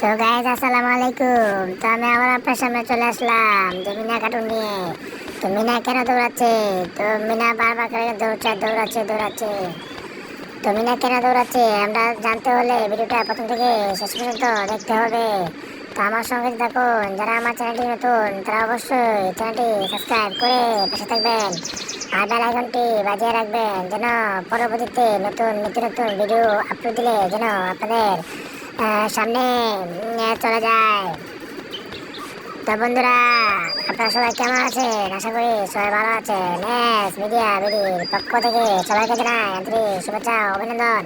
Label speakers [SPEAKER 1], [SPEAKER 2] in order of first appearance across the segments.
[SPEAKER 1] তো গাইজ আসসালামু আলাইকুম। তো আমি আবার আপনার সামনে চলে আসলাম, যে মিনা কার্টুন নিয়ে। তো মিনা কেন দৌড়াচ্ছে? তো মিনা বারবার করে দৌড়ছে, দৌড়াচ্ছে দৌড়াচ্ছে। তো মিনা কেন দৌড়াচ্ছে? আমরা জানতে হলে ভিডিওটা প্রথম থেকে শেষ পর্যন্ত দেখতে হবে। তো আমার সঙ্গে থাকুন, যারা আমার চ্যানেলটি নতুন, তারা অবশ্যই চ্যানেলটি সাবস্ক্রাইব করে পাশে থাকবেন। আর বেল আইকনটি বাজিয়ে রাখবেন, যেন পরবর্তীতে নতুন, নিত্য নতুন ভিডিও আপলোড দিলে যেন আপনাদের সামনে চলে যায়। তো বন্ধুরা, আপনারা সবাই কেমন আছেন? আশা করি সবাই ভালো আছেন। মিডিয়া বিডির পক্ষ থেকে সবাইকে জানাই আন্তরিক শুভেচ্ছা অভিনন্দন।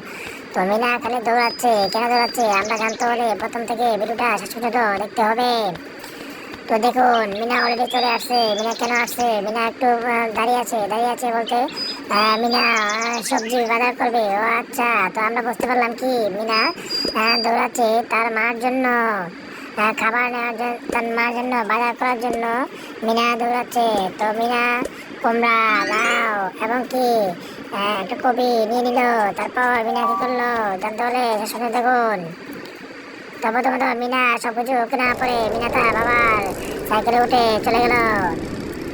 [SPEAKER 1] তো মিনা খালি দৌড়াচ্ছে, কেন দৌড়াচ্ছে? আমরা জানতে হলে প্রথম থেকে ভিডিওটা শেষ পর্যন্ত দেখতে হবে। তো দেখুন, মিনা অলরেডি চলে আসছে। মিনা কেন আসছে? মিনা একটু দাঁড়িয়ে আছে দাঁড়িয়ে আছে বলতে মিনা সবজি বাজার করবে। ও আচ্ছা তো আমরা বুঝতে পারলাম কি, মিনা দৌড়াচ্ছে তার মার জন্য খাবার নেওয়ার জন্য তার মার জন্য, বাজার করার জন্য মিনা দৌড়াচ্ছে। তো মিনা কুমড়া লাউ এবং কি একটু কপি নিয়ে নিল। তারপর মিনা কি করল? হলে শেষ পর্যন্ত দেখুন। তবে তো মিনা সব কিছু কেনার পরে মিনা তার বাবার সাইকেলে উঠে চলে গেল।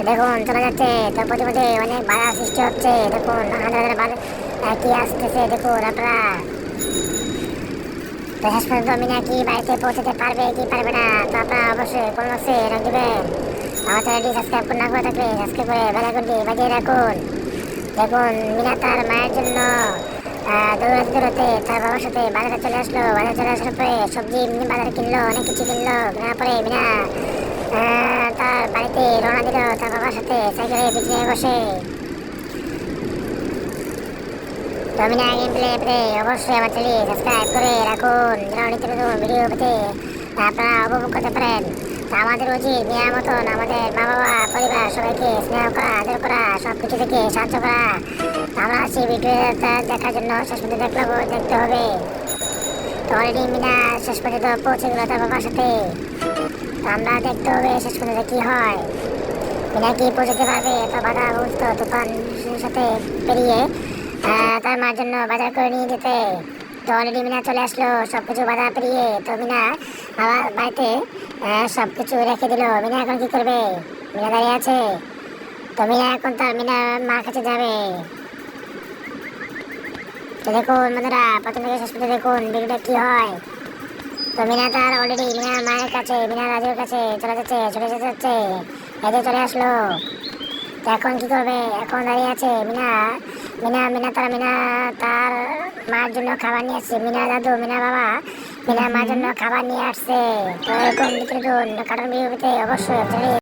[SPEAKER 1] দেখুন, চলে যাচ্ছে। তো পথে পথে অনেক বাধা সৃষ্টি হচ্ছে। দেখুন কি আসতেছে, দেখুন আপনারা। তো শেষ পর্যন্ত মিনা কি বাড়িতে পৌঁছাতে পারবে, কি পারবে না, তো আপনারা অবশ্যই কোন মাসে রাখবেন আমার চ্যানেলটি সাবস্ক্রাইব না করে থাকলে সাবস্ক্রাইব করে বেলাকনটি বাজিয়ে রাখুন। দেখুন, মিনা তার মায়ের জন্য দৌড়াতে দৌড়াতে তার বাবার সাথে বাজারে চলে আসলো। চলে আসার পরে সবজি এমনি বাজারে কিনলো, অনেক কিছু কিনলো। কেনার পরে মিনা তার বাড়িতে রওনা দিল তার বাবার সাথে। সাইকেলে বসে। তো মিনা গেম প্লে অবশ্যই আমার সাবস্ক্রাইব করে রাখুন। যেন নিত্য নতুন ভিডিও পেতে আপনারা উপভোগ করতে পারেন। আমাদের উচিত নেওয়ার মতন আমাদের মা বাবা পরিবার সবাইকে স্নেহ করা, আদর কিছু থেকে সাহায্য করা। আমরা সেই ভিডিওটা দেখার জন্য। শেষ পর্যন্ত দেখলাম দেখতে হবে। তো অলরেডি মিনা শেষ পর্যন্ত পৌঁছে গেল তার বাবার সাথে। তো আমরা দেখতে হবে শেষ পর্যন্ত কি হয়। মিনা কি পৌঁছাতে পারবে? তো বাধা বুঝত তুফান সাথে পেরিয়ে তার মার জন্য বাজার করে নিয়ে যেতে। তো অলরেডি মিনা চলে আসলো সব কিছু বাধা পেরিয়ে। তো মিনা বাড়িতে সব কিছু রেখে দিল। মিনা এখন কি করবে? মিনা দাঁড়িয়ে আছে। তো মিনা এখন তার মিনা মার কাছে যাবে। তো দেখুন বন্ধুরা প্রথম থেকে শেষ পর্যন্ত দেখুন ভিডিওটা কি হয়। তো মিনা তার অলরেডি মিনা মায়ের কাছে মিনা রাজুর কাছে চলে যাচ্ছে চলে যেতে যাচ্ছে এতে চলে আসলো। তো এখন কি করবে? এখন দাঁড়িয়ে আছে মিনা। মিনা মিনা তার মিনা তার মার জন্য খাবার নিয়ে আসছে। মিনা দাদু মিনা বাবা মিনা মার জন্য খাবার নিয়ে আসছে। তো এরকম কারণ ভিডিওতে অবশ্যই